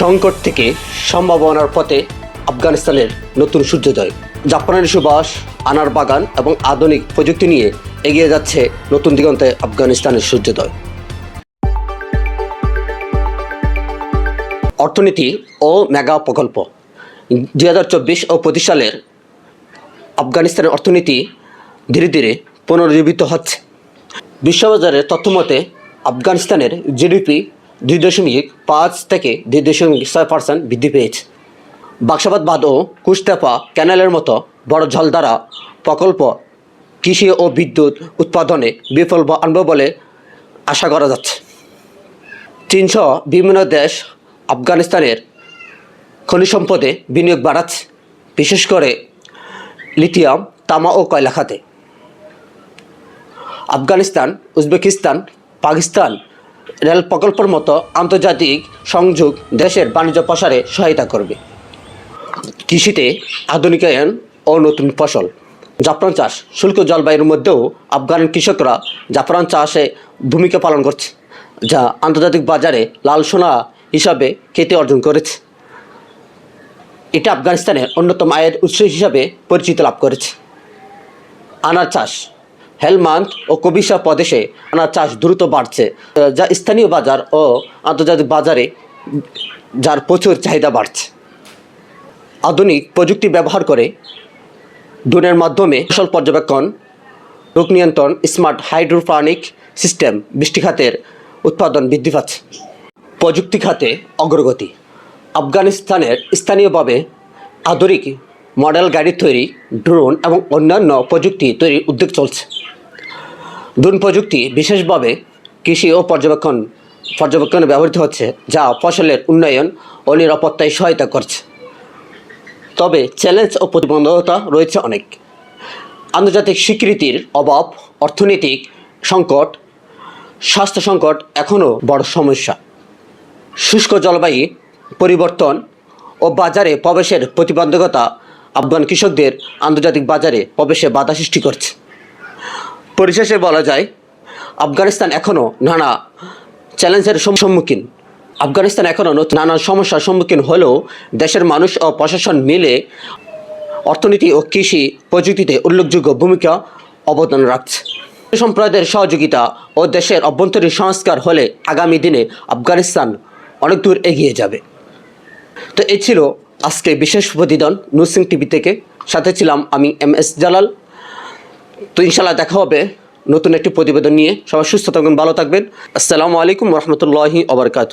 সংকট থেকে সম্ভাবনার পথে আফগানিস্তানের নতুন সূর্যোদয়। জাপানের সুবাস, আনার বাগান এবং আধুনিক প্রযুক্তি নিয়ে এগিয়ে যাচ্ছে নতুন দিগন্তে আফগানিস্তানের সূর্যোদয়। অর্থনীতি ও মেগা প্রকল্প। দুই হাজার চব্বিশ ও পঁচিশ সালের আফগানিস্তানের অর্থনীতি ধীরে ধীরে পুনর্জীবিত হচ্ছে। বিশ্ববাজারের তথ্যমতে, আফগানিস্তানের জিডিপি দুই দশমিক পাঁচ থেকে দুই দশমিক ছয় পার্সেন্ট বৃদ্ধি পেয়েছে। বাক্সাবাদ বাদ ও কুস্তেপা ক্যানেলের মতো বড় জলধারা প্রকল্প, কৃষি ও বিদ্যুৎ উৎপাদনে বিফল আনবে বলে আশা করা যাচ্ছে। চীনসহ বিভিন্ন দেশ আফগানিস্তানের খনিজ সম্পদে বিনিয়োগ বাড়াচ্ছে, বিশেষ করে লিথিয়াম, তামা ও কয়লা খাতে। আফগানিস্তান, উজবেকিস্তান, পাকিস্তান রেল প্রকল্পের মতো আন্তর্জাতিক সংযোগ দেশের বাণিজ্য প্রসারে সহায়তা করবে। কৃষিতে আধুনিকায়ন ও নতুন ফসল। জাফরান চাষ শুল্ক জলবায়ুর মধ্যেও আফগান কৃষকরা জাফরান চাষে ভূমিকা পালন করছে, যা আন্তর্জাতিক বাজারে লাল সোনা হিসাবে খ্যাতি অর্জন করেছে। এটা আফগানিস্তানের অন্যতম আয়ের উৎস হিসাবে পরিচিতি লাভ করেছে। আনার চাষ হেলমান্দ ও কবিসা প্রদেশে আনার চাষ দ্রুত বাড়ছে, যা স্থানীয় বাজার ও আন্তর্জাতিক বাজারে, যার প্রচুর চাহিদা বাড়ছে। আধুনিক প্রযুক্তি ব্যবহার করে ড্রোনের মাধ্যমে ফসল পর্যবেক্ষণ, রোগ নিয়ন্ত্রণ, স্মার্ট হাইড্রোপানিক সিস্টেম, বৃষ্টি খাতের উৎপাদন বৃদ্ধি পাচ্ছে। প্রযুক্তি খাতে অগ্রগতি। আফগানিস্তানের স্থানীয়ভাবে আধুনিক মডেল গাড়ি তৈরি, ড্রোন এবং অন্যান্য প্রযুক্তি তৈরির উদ্যোগ চলছে। ড্রোন প্রযুক্তি বিশেষভাবে কৃষি ও পর্যবেক্ষণ, পর্যবেক্ষণে ব্যবহৃত হচ্ছে, যা ফসলের উন্নয়ন ও নিরাপত্তায় সহায়তা করছে। তবে চ্যালেঞ্জ ও প্রতিবন্ধকতা রয়েছে অনেক। আন্তর্জাতিক স্বীকৃতির অভাব, অর্থনৈতিক সংকট, স্বাস্থ্য সংকট এখনও বড় সমস্যা। শুষ্ক জলবায়ু পরিবর্তন ও বাজারে প্রবেশের প্রতিবন্ধকতা আফগান কৃষকদের আন্তর্জাতিক বাজারে প্রবেশে বাধা সৃষ্টি করছে। পরিশেষে বলা যায়, আফগানিস্তান এখনও নানা চ্যালেঞ্জের সম্মুখীন। আফগানিস্তান এখনও নানা সমস্যার সম্মুখীন হলেও দেশের মানুষ ও প্রশাসন মিলে অর্থনীতি ও কৃষি প্রযুক্তিতে উল্লেখযোগ্য ভূমিকা অবদান রাখছে। সম্প্রদায়ের সহযোগিতা ও দেশের অভ্যন্তরীণ সংস্কার হলে আগামী দিনে আফগানিস্তান অনেক দূর এগিয়ে যাবে। তো এ ছিল আজকে বিশেষ প্রতিবেদন নুসিং টিভি থেকে। সাথে ছিলাম আমি এম এস জালাল। তো ইনশাল্লাহ দেখা হবে নতুন একটি প্রতিবেদন নিয়ে। সবাই সুস্থ থাকবেন, ভালো থাকবেন। আসসালামু আলাইকুম রহমতুল্লাহি ওবরকাত